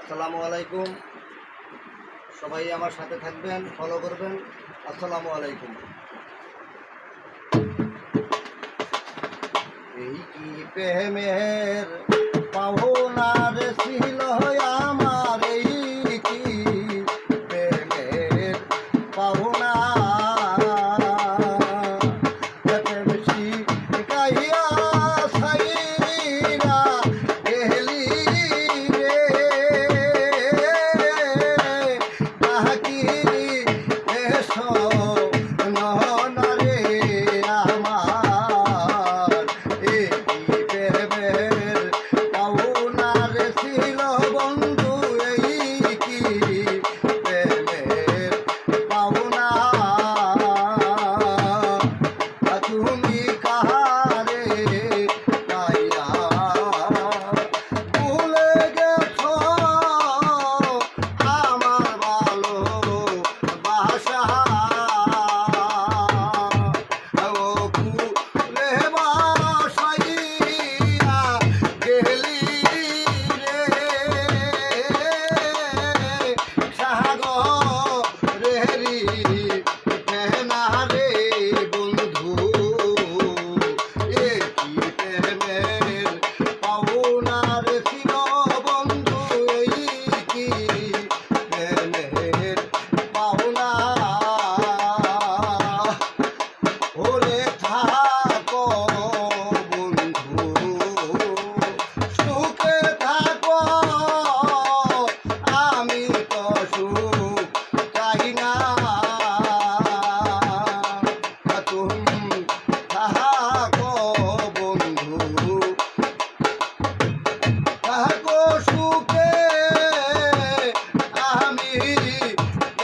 আসসালামু আলাইকুম। সবাই আমার সাথে থাকবেন ফলো করবেন। আসসালামু আলাইকুম। এই কি প্রেমের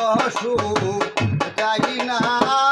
অসুখ যাই না